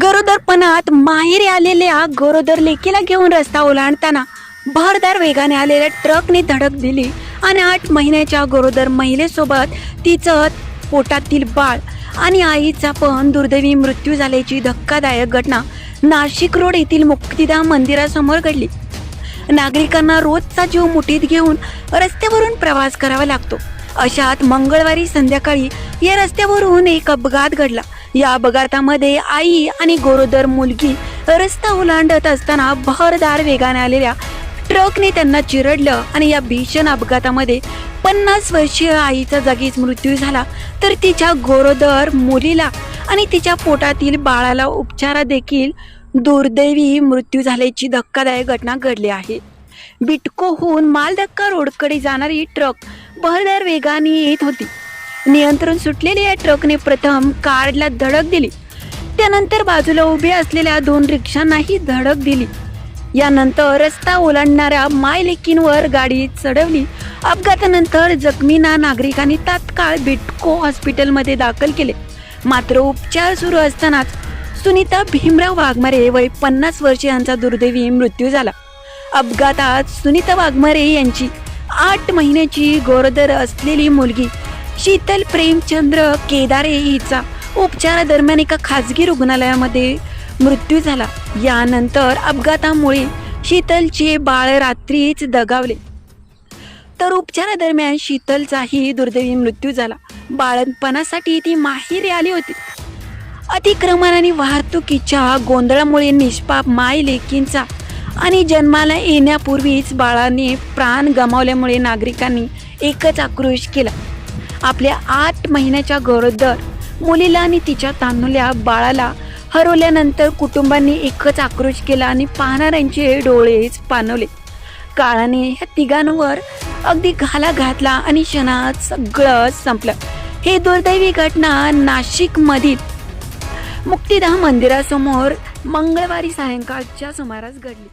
गरोदरपणात माहेरी आलेल्या गरोदर लेकीला घेऊन रस्ता ओलांडताना भरदार वेगाने आलेल्या ट्रकने धडक दिली आणि आठ महिन्याच्या गरोदर महिलेसोबत तिचं पोटातील बाळ आणि आईचा पण दुर्दैवी मृत्यू झाल्याची धक्कादायक घटना नाशिक रोड येथील मुक्तिदा मंदिरासमोर घडली. नागरिकांना रोजचा जीव मुठीत घेऊन रस्त्यावरून प्रवास करावा लागतो. अशात मंगळवारी संध्याकाळी या रस्त्यावरून एक अपघात घडला. या अपघातामध्ये आई आणि गोरोदर मुलगी रस्ता ओलांडत असताना भरदार वेगाने आलेल्या ट्रकने त्यांना चिरडलं आणि या भीषण अपघातामध्ये पन्नास वर्षीय आईचा जागीच मृत्यू झाला. तर तिच्या गोरोदर मुलीला आणि तिच्या पोटातील बाळाला उपचारा देखील दुर्दैवी मृत्यू झाल्याची धक्कादायक घटना घडली आहे. बिटकोहून मालधक्का रोडकडे जाणारी ट्रक भरदार वेगाने येत होती. नियंत्रण सुटलेल्या या ट्रकने प्रथम कारला धडक दिली. त्यानंतर बाजूला उभे असलेल्या दोन रिक्षांनाही धडक दिली. यानंतर रस्ता ओलांडणाऱ्या मायलेकींवर गाडी चढवली. अपघातानंतर जखमींना नागरिकांनी तात्काळ बिटको हॉस्पिटलमध्ये दाखल केले. मात्र उपचार सुरू असतानाच सुनीता भीमराव वाघमारे वय पन्नास वर्षे यांचा दुर्दैवी मृत्यू झाला. अपघातात सुनीता वाघमारे यांची आठ महिन्याची गोरदर असलेली मुलगी शीतल प्रेमचंद्र केदारे हिचा उपचारादरम्यान एका खाजगी रुग्णालयामध्ये मृत्यू झाला. यानंतर अपघातामुळे शीतलचे बाळ रात्रीच दगावले. तर उपचारादरम्यान शीतलचाही दुर्दैवी मृत्यू झाला. बाळणपणासाठी ती माहेरी आली होती. अतिक्रमण आणि वाहतुकीच्या गोंधळामुळे निष्पाप माय लेकींचा आणि जन्माला येण्यापूर्वीच बाळाने प्राण गमावल्यामुळे नागरिकांनी एकच आक्रोश केला. आपल्या आठ महिन्याच्या गरोदर मुलीला आणि तिच्या तांदुल्या बाळाला हरवल्यानंतर कुटुंबांनी एकच आक्रोश केला आणि पाहणाऱ्यांचे डोळेच पाणवले. काळाने ह्या तिघांवर अगदी घाला घातला आणि क्षणात सगळं संपलं. हे दुर्दैवी घटना नाशिकमधील मुक्तिधाम मंदिरासमोर मंगळवारी सायंकाळच्या सुमारास घडली.